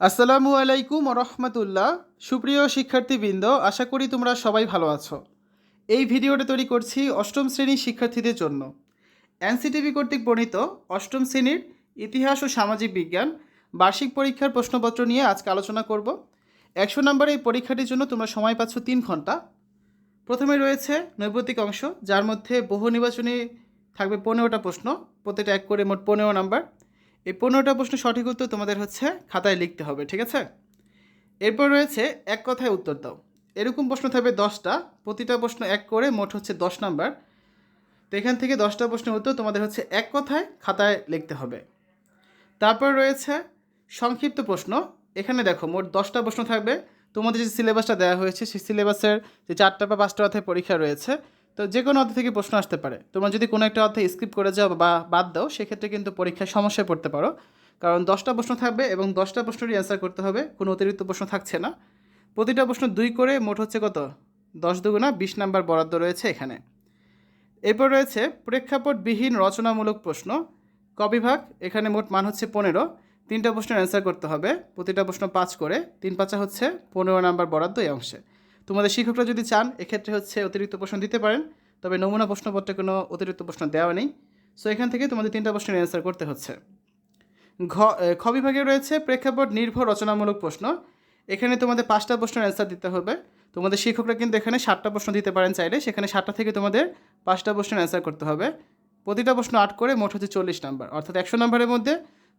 আসসালামু আলাইকুম রহমতুল্লাহ। সুপ্রিয় শিক্ষার্থীবৃন্দ, আশা করি তোমরা সবাই ভালো আছো। এই ভিডিওটা তৈরি করছি অষ্টম শ্রেণির শিক্ষার্থীদের জন্য। এনসিটিভি কর্তৃক প্রণীত অষ্টম শ্রেণির ইতিহাস ও সামাজিক বিজ্ঞান বার্ষিক পরীক্ষার প্রশ্নপত্র নিয়ে আজকে আলোচনা করব। একশো নম্বর এই পরীক্ষাটির জন্য তোমরা সময় পাচ্ছ তিন ঘণ্টা। প্রথমে রয়েছে নৈপতিক অংশ, যার মধ্যে বহু নির্বাচনী থাকবে পনেরোটা প্রশ্ন প্রতিটা এক করে মোট পনেরো নাম্বার। এই পনেরোটা প্রশ্ন সঠিক উত্তর তোমাদের হচ্ছে খাতায় লিখতে হবে, ঠিক আছে? এরপর রয়েছে এক কথায় উত্তর দাও। এরকম প্রশ্ন থাকবে দশটা, প্রতিটা প্রশ্ন এক করে মোট হচ্ছে দশ নাম্বার। তো এখান থেকে দশটা প্রশ্নের উত্তর তোমাদের হচ্ছে এক কথায় খাতায় লিখতে হবে। তারপর রয়েছে সংক্ষিপ্ত প্রশ্ন। এখানে দেখো মোট দশটা প্রশ্ন থাকবে। তোমাদের যে সিলেবাসটা দেওয়া হয়েছে, সেই সিলেবাসের যে চারটা বা পাঁচটা অধ্যায় পরীক্ষা রয়েছে তো যে কোনো অধ্যায় থেকে প্রশ্ন আসতে পারে। তোমরা যদি কোনো একটা অধ্যায় স্কিপ করে যাও বা বাদ দাও, সেক্ষেত্রে কিন্তু পরীক্ষায় সমস্যায় পড়তে পারো। কারণ দশটা প্রশ্ন থাকবে এবং দশটা প্রশ্নেরই অ্যান্সার করতে হবে, কোনো অতিরিক্ত প্রশ্ন থাকছে না। প্রতিটা প্রশ্ন দুই করে মোট হচ্ছে কত? দশ দুগুণা বিশ নাম্বার বরাদ্দ রয়েছে এখানে। এরপর রয়েছে প্রেক্ষাপটবিহীন রচনামূলক প্রশ্ন। কবিভাগ এখানে মোট মান হচ্ছে পনেরো। তিনটা প্রশ্নের অ্যান্সার করতে হবে। প্রতিটা প্রশ্ন পাঁচ করে। তিন পাঁচা হচ্ছে পনেরো নাম্বার বরাদ্দ এই অংশে। তোমাদের শিক্ষকরা যদি চান, এক্ষেত্রে হচ্ছে অতিরিক্ত প্রশ্ন দিতে পারেন, তবে নমুনা প্রশ্নপত্রে কোনো অতিরিক্ত প্রশ্ন দেওয়া নেই। সো এখান থেকে তোমাদের তিনটা প্রশ্নের অ্যান্সার করতে হচ্ছে। ঘ খ বিভাগে রয়েছে প্রেক্ষাপট নির্ভর রচনামূলক প্রশ্ন। এখানে তোমাদের পাঁচটা প্রশ্নের অ্যান্সার দিতে হবে। তোমাদের শিক্ষকরা কিন্তু এখানে সাতটা প্রশ্ন দিতে পারেন চাইলে, সেখানে সাতটা থেকে তোমাদের পাঁচটা প্রশ্নের অ্যান্সার করতে হবে। প্রতিটা প্রশ্ন আট করে মোট হচ্ছে চল্লিশ নাম্বার। অর্থাৎ একশো নাম্বারের মধ্যে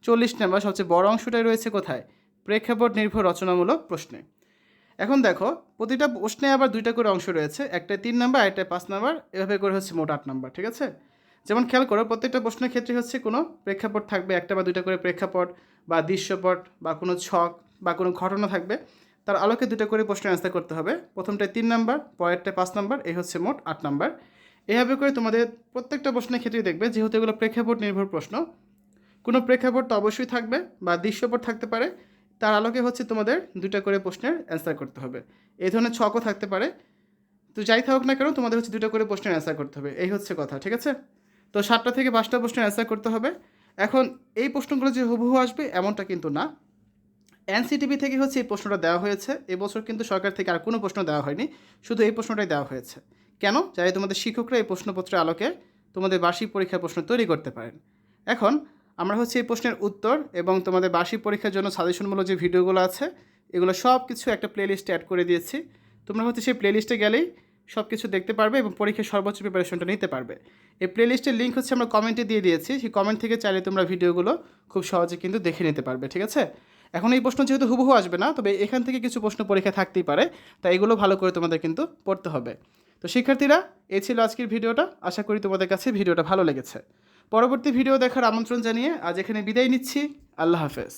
চল্লিশ নাম্বার সবচেয়ে বড় অংশটাই রয়েছে কোথায়? প্রেক্ষাপট নির্ভর রচনামূলক প্রশ্নে। এখন দেখো, প্রতিটা প্রশ্নে আবার দুইটা করে অংশ রয়েছে একটা তিন নাম্বার একটা পাঁচ নাম্বার, এভাবে করে হচ্ছে মোট আট নাম্বার, ঠিক আছে? যেমন খেয়াল করো, প্রত্যেকটা প্রশ্নের ক্ষেত্রে হচ্ছে কোনো প্রেক্ষাপট থাকবে, একটা বা দুইটা করে প্রেক্ষাপট, বা দৃশ্যপট, বা কোনো ছক, বা কোনো ঘটনা থাকবে। তার আলোকে দুটো করে প্রশ্নের অ্যান্সার করতে হবে। প্রথমটায় তিন নাম্বার, পরেরটায় পাঁচ নাম্বার এই হচ্ছে মোট আট নাম্বার। এভাবে করে তোমাদের প্রত্যেকটা প্রশ্নের ক্ষেত্রেই দেখবে, যেহেতু এগুলো প্রেক্ষাপট নির্ভর প্রশ্ন, কোনো প্রেক্ষাপট তো অবশ্যই থাকবে, বা দৃশ্যপট থাকতে পারে তার আলোকে হচ্ছে তোমাদের দুইটা করে প্রশ্নের অ্যান্সার করতে হবে। এই ধরনের ছকও থাকতে পারে। তো যাই থাকুক না কেন, তোমাদের হচ্ছে দুটো করে প্রশ্নের অ্যান্সার করতে হবে। এই হচ্ছে কথা, ঠিক আছে? তো সাতটা থেকে পাঁচটা প্রশ্নের অ্যান্সার করতে হবে। এখন এই প্রশ্নগুলো যে হুবহু আসবে, এমনটা কিন্তু না। এনসিটিভি থেকে হচ্ছে এই প্রশ্নটা দেওয়া হয়েছে। এবছর কিন্তু সরকার থেকে আর কোনো প্রশ্ন দেওয়া হয়নি। শুধু এই প্রশ্নটাই দেওয়া হয়েছে। কেন? যাতে তোমাদের শিক্ষকরা এই প্রশ্নপত্রের আলোকে তোমাদের বার্ষিক পরীক্ষার প্রশ্ন তৈরি করতে পারেন। এখন আমরা হচ্ছে এই প্রশ্নের উত্তর এবং তোমাদের বার্ষিক পরীক্ষার জন্য সাজেশনমূলক যে ভিডিওগুলো আছে, এগুলো সব কিছু একটা প্লেলিস্টে অ্যাড করে দিয়েছি। তোমরা হচ্ছে সেই প্লেলিস্টে গেলেই সব কিছু দেখতে পারবে এবং পরীক্ষার সর্বোচ্চ প্রিপারেশনটা নিতে পারবে। এই প্লেলিস্টের লিঙ্ক হচ্ছে আমরা কমেন্টে দিয়ে দিয়েছি, সেই কমেন্ট থেকে চাইলে তোমরা ভিডিওগুলো খুব সহজে কিন্তু দেখে নিতে পারবে, ঠিক আছে? এখন এই প্রশ্ন যেহেতু হুবহু আসবে না, তবে এখান থেকে কিছু প্রশ্ন পরীক্ষা থাকতেই পারে, তাই এগুলো ভালো করে তোমাদের কিন্তু পড়তে হবে। তো শিক্ষার্থীরা, এই ছিল আজকের ভিডিওটা, আশা করি তোমাদের কাছে ভিডিওটা ভালো লেগেছে। পরবর্তী ভিডিও দেখার আমন্ত্রণ জানিয়ে আজ এখানে বিদায় নিচ্ছি। আল্লাহ হাফেজ।